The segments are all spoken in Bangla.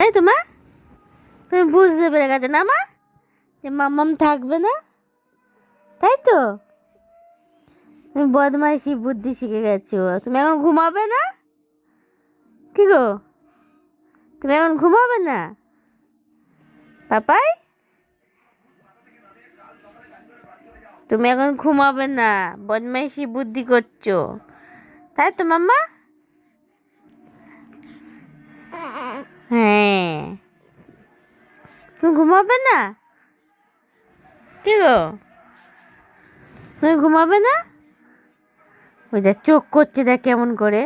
তাই তো মা, তুমি বুঝতে পেরে গেছো না মা, যে মাম্মাম থাকবে না? তাই তো? তুমি বদমাইশি, বুদ্ধি শিখে গেছো। তুমি এখন ঘুমাবে না? কি গো? তুমি এখন ঘুমাবে না? পাপাই? তুমি এখন ঘুমাবে না, বদমাইশি, বুদ্ধি করছ। তাই তো মাম্মা? হ্যাঁ। তুমি ঘুমাবে না? কি গো? তুমি ঘুমাবে না? ওই দেখ চোখ করছে দেখ কেমন করে।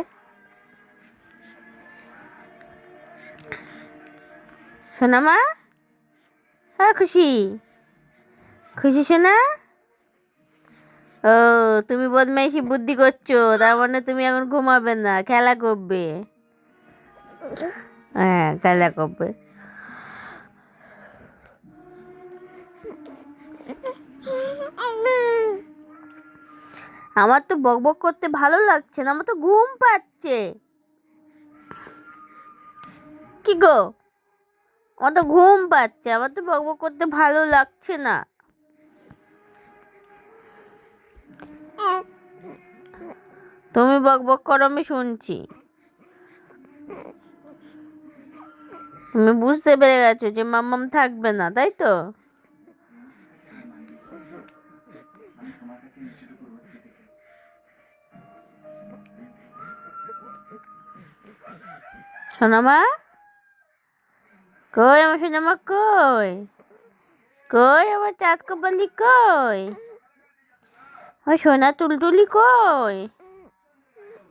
শোনা মা? হ্যাঁ খুশি? খুশি শোনা ও, তুমি বদমাইশি বুদ্ধি করছ, তার মানে তুমি এখন ঘুমাবে না, খেলা করবে। হ্যাঁ খেলা আমার তো বকবক করতে ভালো লাগছে না, আমার তো ঘুম পাচ্ছে। কি গো? আমার তো ঘুম পাচ্ছে, আমার তো বকবক করতে ভালো লাগছে না। তুমি বকবক করো, আমি শুনছি। তুমি বুঝতে পেরে গেছো যে মাম্মাম থাকবে না, তাই তো? সোনামা? কই আমার সোনামা কই? কই আমার চাঁদ কপালি কই? আমার সোনা টুলটুলি কই?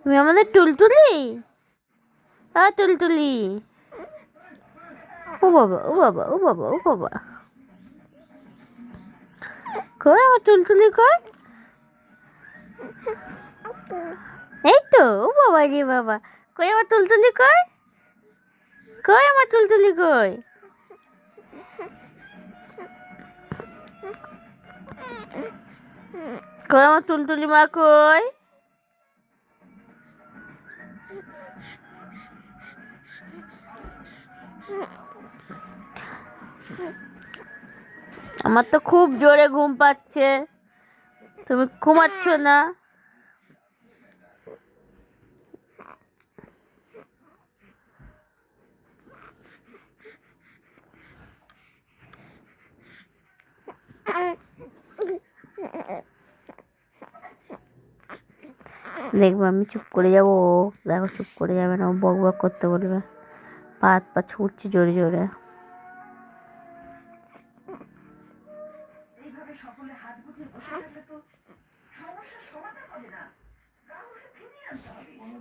তুমি আমাদের টুলটুলি? আ টুলটুলি। ও বাবা ও বাবা ও বাবা ও বাবা কই আমার টুলটুলি কই এই তো ও বাবা রে বাবা কই আমার টুলটুলি কই? কই আমার টুলটুলি কই? কই আমার টুলটুলি মা কই? আমার তো খুব জোরে ঘুম পাচ্ছে। তুমি ঘুমাচ্ছ না? দেখব, আমি চুপ করে যাব দেখো চুপ করে যাবে না বক বক করতে বলবে। পা হাত পা ছুটছে জোরে জোরে। Onu.